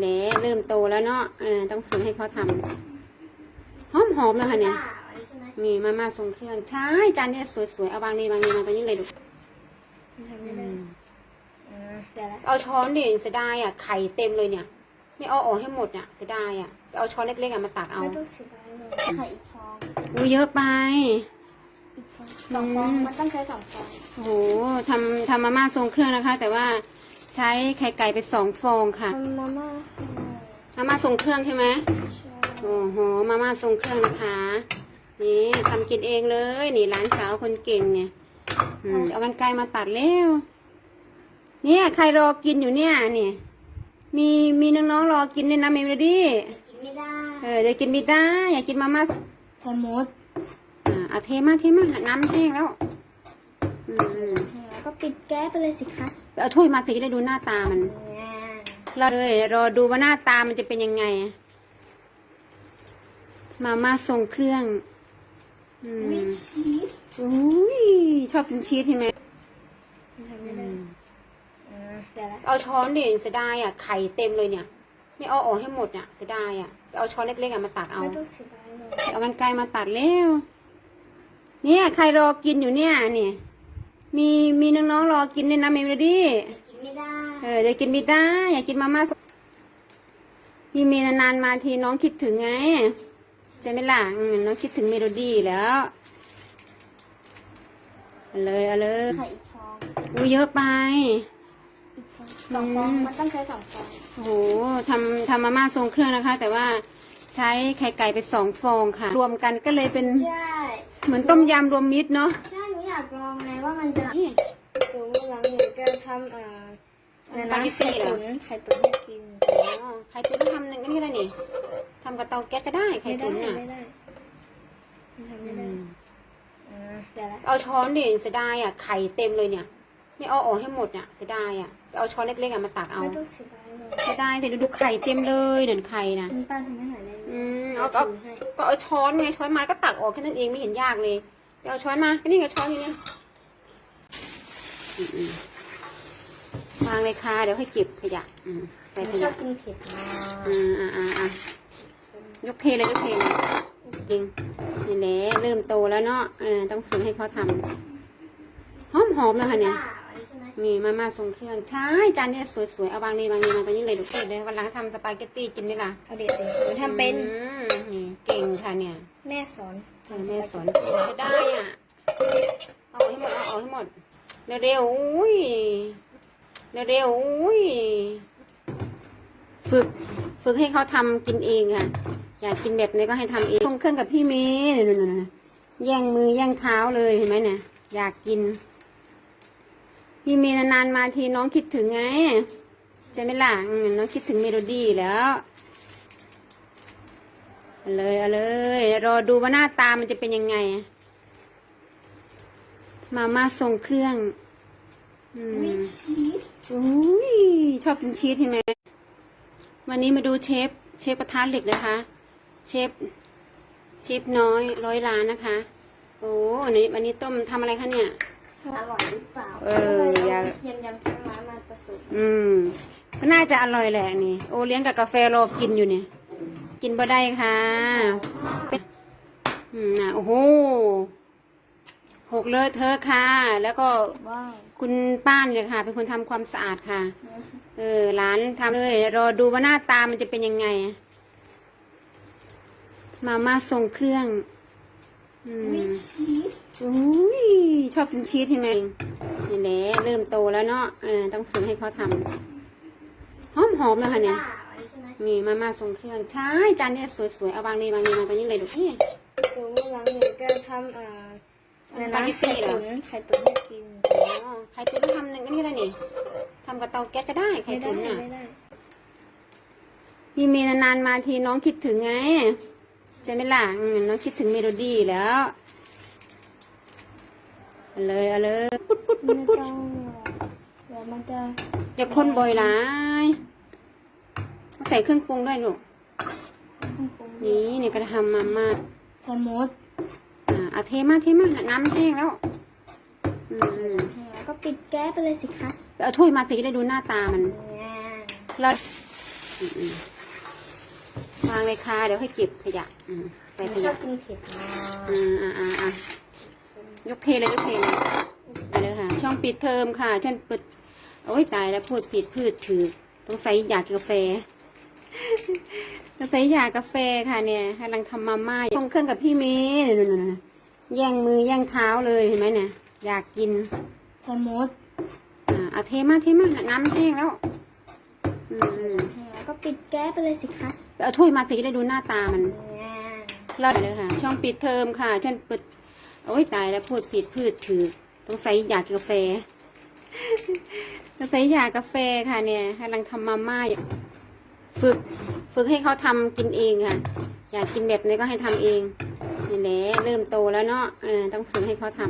แหละเริ่มโตแล้วเนาะเออต้องฝึกให้เขาทำหอมหอมๆนะคะเนี่ยใช่ไหมมีมาม่าทรงเครื่องใช่จานเนี้สวยๆเอาบางนี้บางนี้มาตรงนี้เลยลูกทำไม่ได้อ่าเดี๋ยวละเอาช้อนดิเสียดายอะไข่เต็มเลยเนี่ย ไม่เอาออกให้หมดอะเสียดายอะเอาช้อนเล็กๆอะมาตักเอาไม่ต้องเสียดายเลยไข่อีกฟองอู้เยอะไปอีกฟองสองฟองมันต้องใช้สองฟองโอ้โหทำทำมาม่าทรงเครื่องนะคะ แต่ว่า ใช้ไข่ไก่ไปสองฟองค่ะทำมาม่ามาม่าทรงเครื่องใช่ไหมโอ้โห มาม่าทรงเครื่องนะคะ นี่ทำกินเองเลย นี่ร้านสาวคนเก่งเนี่ยอืมเอากันไกลมาตัดเร็ว เนี่ยใครรอกินอยู่เนี่ยนี่มีมีน้องๆรอกินเนี่ยนะเมโลดี้กินไม่ได้ เออจะกินไม่ได้ อยากกินมาม่าสมูทอ่าเอาเทมาเทมาน้ำแห้งแล้ว อืมแล้วก็ปิดแก๊สไปเลยสิคะ เอาถ้วยมาสิจะได้ดูหน้าตามันเราเลยรอดูว่าหน้าตามันจะเป็นยังไง มาม่าทรงเครื่องอืมวิชีสอุ้ยชอบกินชีสใช่ไหมทำไม่ได้อ่าเดี๋ยวละเอาช้อนดิเสียดายอะไข่เต็มเลยเนี่ย ไม่เอาออกให้หมดอะเสียดายอะเอาช้อนเล็กๆอะมาตักเอาไม่ต้องเสียดายเลยเอากันไกลมาตัดเร็วเนี่ยใครรอกินอยู่เนี่ยนี่ มีมีน้องๆรอกินเนี่ยนะเมโลดี้กินไม่ได้เออจะกินไม่ได้ อยากกินมาม่าพี่เมย์นานๆมาทีน้องคิดถึงไงใช่ไหมล่ะอืมน้องคิดถึงเมโลดี้แล้วเอาเลยเอาเลยไข่อีกฟองอู้เยอะไปอีกฟองสองฟองมันต้องใช้สองฟองโอ้โหทำทำมาม่าทรงเครื่องนะคะ แต่ว่าใช้ไข่ไก่ไปสองฟองค่ะ รวมกันก็เลยเป็นใช่เหมือนต้มยำรวมมิตรเนาะใช่หนูอยากลองไงว่ามัน จะนี่หนูหลังหนูจะทำเอ่ออะไรนะไข่ตุ๋นไข่ตุ๋นให้กินอ๋อไข่ตุ๋นก็ทำหนึ่งก็นี่ได้นี่ทำกับเตาแก๊สก็ได้ไข่ไม่ได้ตุ๋นอะไม่ได้ทำไม่อืได้มอ่าเดี๋ยวละเอาช้อนดิเสียดายอะไข่เต็มเลยเนี่ย ไม่เอาออกให้หมดอะเสียดายอะเอาช้อนเล็กๆอะมาตักเอาไม่ต้องเสียดายเลยเสียดายแต่ดูไข่เต็มเลยเด่นไข่นะคุณป้าทำให้หน่อยได้ไหมอืมเอาเอาถืให้ก็เอาช้อนไงช้อนมาก็ตักออกแค่นั้นเองไม่เห็นยากเลยไปเอาช้อนมาก็นี่กับช้อนอยู่เนี่ยอืมๆ วางเลยค่ะเดี๋ยวให้เก็บขยะอืมใส่หนูขชอยะบกินเผ็ดมากอ่าอ่าอ่าอะยกเทเลยยกเทเลยจริงนี่แหละเริ่มโตแล้วเนาะเออต้องฝึกให้เขาทำหอมหอมๆนะคะเนี่ยใช่ไหมมีมาม่าทรงเครื่องใช่จานเนี้สวยๆเอาบางนี้บางนี้มาตรงนี้เลยลูกเดี๋ยววันหลังทำสปาเกตตี้กินไหมล่ะเอาเดี๋ยวเดี๋ยวหนูทำเป็นอืมนี่เก่งค่ะเนี่ยแม่สอนเออแม่สอนจะได้อะเอาให้หมดเอาออกให้หมด เร็วๆอุ้ยเร็วๆอุ้ยฝึกฝึกให้เขาทำกินเองค่ะ อยากกินแบบนี้ก็ให้ทำเองทงเครื่องกับพี่เมย์เนี่ยแย่งมือแย่งเท้าเลยเห็นไหมเนี่ยอยากกิน พี่เมย์นานๆมาทีน้องคิดถึงไงใช่ไหมล่ะน้องคิดถึงเมโลดี้แล้วเอาเลยเอาเลย รอดูว่าหน้าตามันจะเป็นยังไง มาม่าทรงเครื่องอืมวิชีสอุ้ยชอบกินชีสใช่ไหมวันนี้มาดูเชฟ เชฟกระทะเหล็กนะคะ เชฟ เชฟน้อยร้อยล้านนะคะ โอ้วันนี้วันนี้ต้มทำอะไรคะเนี่ย อร่อยหรือเปล่าเอออยาก เทียมยำทั้งร้านมาผสมอืมก็น่าจะอร่อยแหละนี่ โอเลี้ยงกับกาแฟรอกินอยู่เนี่ย กินบ่ได้ค่ะอืมนะโอ้โห หกเลอะเทอะค่ะ แล้วก็ว้าวคุณป้าเนี่ยค่ะ เป็นคนทำความสะอาดค่ะ เออร้านทำเลยรอดูว่าหน้าตามันจะเป็นยังไง มาม่าทรงเครื่อง อืมวิชีสอุ้ยชอบกินชีสใช่ไหมนี่แหละเริ่มโตแล้วเนาะเออต้องฝึกให้เขาทำหอมหอมๆนะคะเนี่ยใช่ไหมมีมาม่าทรงเครื่องใช่จานเนี้สวยๆเอาบางนี้บางนี้มาตรงนี้เลยลูกนี่ หนูหลังหนูจะทำเอ่อ อะไรสปานะเกตตี้ไข่เหรอตุ๋นไข่ตุ๋นให้กินอ๋อไข่ตุ๋นทำหนึ่งก็นี่ได้นี่ทำกับเตาแก๊สก็ได้ไข่ไม่ได้ตุ๋นน่ะไม่ได้พี่เมย์นานๆมาทีน้องคิดถึงไงใช่ไหมล่ะอืมน้องคิดถึงเมโลดี้แล้วเอาเลยเอาเลยปุ๊ดปุ๊ดไม่ปุ๊ดปุ๊ดต้องเดี๋ยวมันจะอย่าคนบ่อยหลายต้องใส่เครื่องปรุงด้วยลูกนี่เนี่ยก็ทำมาม่าสมูทอ่าเอาเทมาเทมาน้ำมันแห้งแล้ว อืมแล้วก็ปิดแก๊สไปเลยสิคะไปเอาถ้วยมาสิจะได้ดูหน้าตามันแล้วอืมอืมวางเลยค่ะเดี๋ยวให้เก็บขยะอืมใส่ขชอยะบกินเผ็ดมากอ่าอ่าอ่าอ่ายกเทเลยยกเทเลยไปเลยค่ะ ช่องปิดเทอมค่ะช่วงปิดโอ้ยตายแล้วพูดผิดพืชถือต้องใส่ยากินกาแฟต้องใส่ยากาแฟค่ะเนี่ยกำลังทำมาม่าชงเครื่องกับพี่เมย์เนี่ยๆๆ แย่งมือแย่งเท้าเลยเห็นไหมเนี่ย อยากกินสมูทอ่าเอาเทมาเทมาน้ำมันแห้งแล้วอืมอืมแล้วก็ปิดแก๊สไปเลยสิคะไปเอาถ้วยมาสิจะได้ดูหน้าตามันอ่าเราเลยค่ะ ช่องปิดเทอมค่ะช่วงปิดโอ้ยตายแล้วพูดผิดพืชถือต้องใส่ยากินกาแฟต้องใส่ยากาแฟค่ะเนี่ยกำลังทำมาม่าอยู่ฝึก ฝึกให้เขาทำกินเองค่ะ อยากกินแบบไหนี้ก็ให้ทำเอง นี่แหละเริ่มโตแล้วเนาะเออต้องฝึกให้เขาท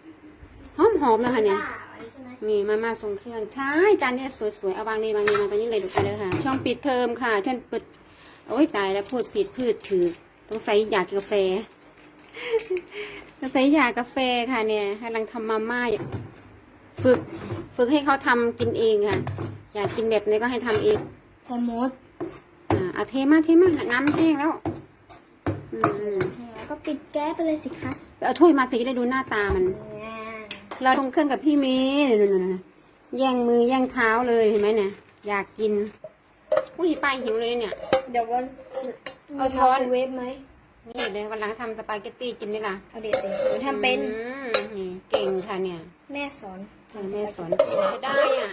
ำหอมหอมๆนะคะเนี่ยไว้ใช่ไหมมีมาม่าทรงเครื่องใช่จานนี้สวยๆเอาวางนี่วางนี่มาตอนนี้เลยดูไปเลยค่ะ ช่องปิดเทอมค่ะช่วงปิดโอ้ยตายแล้วพูดผิดพืชถือต้องใส่ยากินกาแฟต้องใส่ยากาแฟค่ะเนี่ยกำลังทำมาม่าอยู่ฝึกฝึกให้เขาทำกินเองค่ะ อยากกินแบบไหนี้ก็ให้ทำเองสมูทอ่าเอาเทมาเทมาน้ำมันแห้งแล้ว อืมอืมแล้ว ก็ปิดแก๊สไปเลยสิคะไปเอาถ้วยมาสิจะได้ดูหน้าตามันอ่าเราชงเครื่องกับพี่เมย์เนี่ยๆๆแย่งมือแย่งเท้าเลยเห็นไหมเนี่ย อยากกินอุ้ยไปหิวเลยเนี่ย เดี๋ยววันเอาช้อนมีไมโครเวฟไหมนี่เลยวันหลังทำสปาเกตตี้กินไหมล่ะเอาเด็ดเลยหนูทำเป็นอืมนี่เก่งค่ะเนี่ย แม่สอนเออแม่สอนจะได้อะ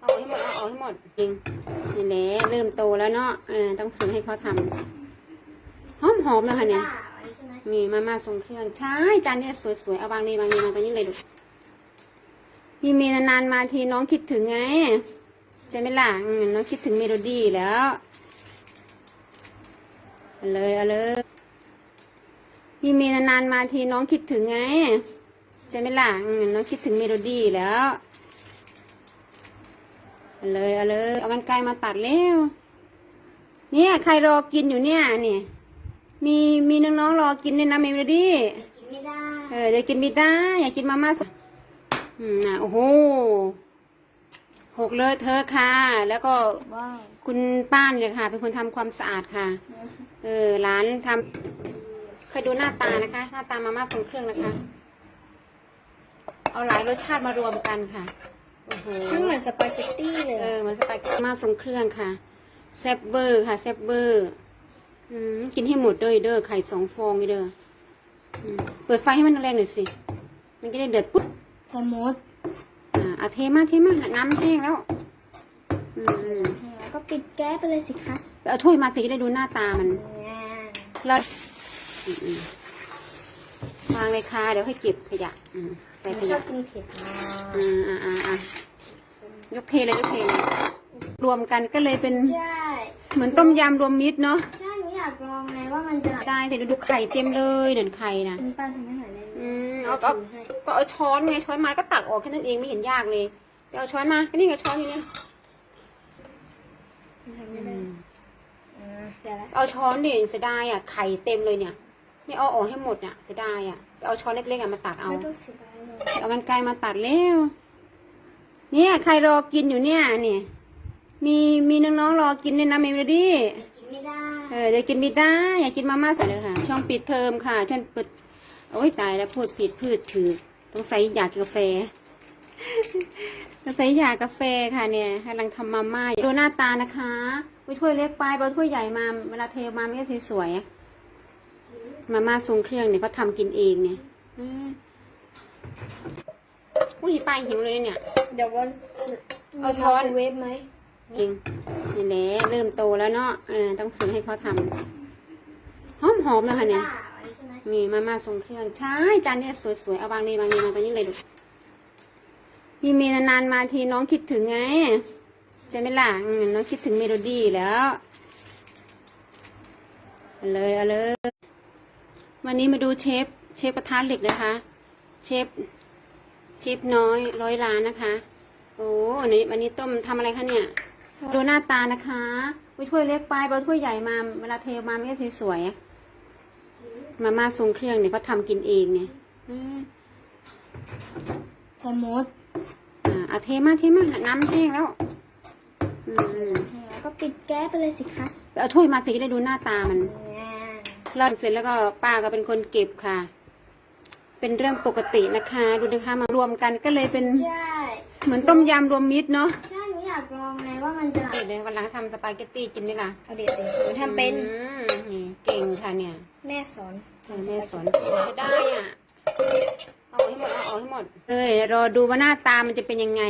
เอาให้หมดเอาเอาให้หมดจริงนี่แหละเริ่มโตแล้วเนาะเออต้องฝึกให้เขาทำ หอมหอมๆนะคะเนี่ยไว้ใช่ไหมมีมาม่าทรงเครื่องใช่จานนี้สวยๆเอาวางนี่วางนี่มาตอนนี้เลยดูพี่มีนานๆมาทีน้องคิดถึงไงใช่ไหมล่ะอืมน้องคิดถึงเมโลดี้แล้วเอาเลยเอาเลยพี่มีนานๆมาทีน้องคิดถึงไงใช่ไหมล่ะอืมน้องคิดถึงเมโลดี้แล้วเอาเลยเอาเลยเอากันไกลมาตัดเร็วเนี่ยใครรอกินอยู่เนี่ยเนี่ย มีมีน้องๆรอกินด้วยนะเมโลดี้กินไม่ได้เออจะกินไม่ได้อยากกินมาม่าสอืมนะโอ้โหหกเลอะเทอะค่ะ แล้วก็ว้าวคุณป้าเนี่ยค่ะ เป็นคนทำความสะอาดค่ะ เออร้านทำเคยดูหน้าตานะคะ หน้าตามาม่าทรงเครื่องนะคะ เอาหลายรสชาติมารวมกันค่ะโอ้โห มันเหมือนสปาเกตตี้เลย เออมันสปาเกตตี้มาทรงเครื่องค่ะแซ่บเบอร์ค่ะแซ่บเบอร์อืม กินให้หมดเลยเด้อไข่สองฟองเลยเด้ออืมเปิดไฟให้มันแรงหน่อยสิ มันจะได้เดือดปุ๊บสมูทอ่าเอาเทมาเทมาน้ำมันแห้งแล้วอืมอืมแล้วก็ปิดแก๊สไปเลยสิคะไปเอาถ้วยมาสิจะได้ดูหน้าตามันอ่าแล้วอืมอืมวางเลยค่ะเดี๋ยวให้เก็บขยะอืมหใส่นูขชอยะบกินเผ็ดมากอ่าอ่าอ่าอะยกเทเลยยกเทเลยรวมกันก็เลยเป็นใช่เหมือนต้มยำรวมมิตรเนาะใช่หนูอยากลองไงว่ามันจะได้แต่ดูดูไข่เต็มเลยเด่นไข่นะคุณป้าทำให้หน่อยได้ไหมอืมเอาเอาก็เอาช้อนไงช้อนมาก็ตักออกแค่นั้นเองไม่เห็นยากเลยไปเอาช้อนมาก็นี่ไงช้อนอยู่นี่ทำไม่ได้อ่าเดี๋ยวละเอาช้อนดิเสียดายอะไข่เต็มเลยเนี่ย ไม่เอาออกให้หมดอะเสียดายอะไปเอาช้อนเล็กๆอะมาตักเอาไม่ต้องเสียดายเลยเอากันไกลมาตัดเร็วเนี่ยใครรอกินอยู่เนี่ยเนี่ยมีมีน้องๆรอกินด้วยนะเมโลดี้กินไม่ได้ เออจะกินไม่ได้อยากกินมาม่าใส่เลยค่ะ ช่องปิดเทอมค่ะช่วงปิดโอ้ยตายแล้วพูดผิดพืชถือต้องใส่ยากินกาแฟต้องใส่ยากาแฟค่ะเนี่ยกำลังทำมาม่าอยู่ดูหน้าตานะคะอุ้ยถ้วยเล็กไปเอาถ้วยใหญ่มาเวลาเทมาไม่ได้สวยๆมาม่าทรงเครื่องเนี่ยเขาทำกินเองเนี่ยอืมอุ้ยไปหิวเลยเนี่ย เดี๋ยววันเอาช้อนมีไมโครเวฟไหมจริง นี่แหละเริ่มโตแล้วเนาะเออต้องฝึกให้เขาทำหอมหอมๆนะคะเนี่ยป้าไว้ใช่ไหมมีมาม่าทรงเครื่องใช่จานนี้สวยๆเอาวางนี่วางนี่มาตอนนี้เลยดูพี่มีนานๆมาทีน้องคิดถึงไงใช่ไหมล่ะอืมน้องคิดถึงเมโลดี้แล้วเอาเลยเอาเลย วันนี้มาดูเชฟเชฟกระทะเหล็กนะคะ เชฟเชฟน้อยร้อยล้านนะคะ โอ้วันนี้วันนี้ต้มทำอะไรคะเนี่ย ดูหน้าตานะคะอุ้ยถ้วยเล็กไปเอาถ้วยใหญ่มาเวลาเทมาไม่ได้สวยๆมาม่าทรงเครื่องเนี่ยเขาทำกินเองเนี่ยอืมสมูทอ่าเอาเทมาเทมาน้ำมันแห้งแล้วอืมอืมแล้วก็ก็ปิดแก๊สไปเลยสิคะไปเอาถ้วยมาสิจะได้ดูหน้าตามันอ่าร่อนเสร็จแล้วก็ป้าก็เป็นคนเก็บค่ะ เป็นเรื่องปกตินะคะ ดูนะคะมารวมกันก็เลยเป็นใช่เหมือนต้มยำรวมมิตรเนาะใช่หนูอยากลองไงว่ามันจะเดี๋ยววันหลังทำสปาเกตตี้กินไหมล่ะเอาเดี๋ยวสิหนูทำเป็น อืมนี่เก่งค่ะเนี่ยแม่สอนเออแม่สอนจะได้อะ เอาให้หมด เอาออกให้หมดเอ้ยรอดูว่าหน้าตามันจะเป็นยังไง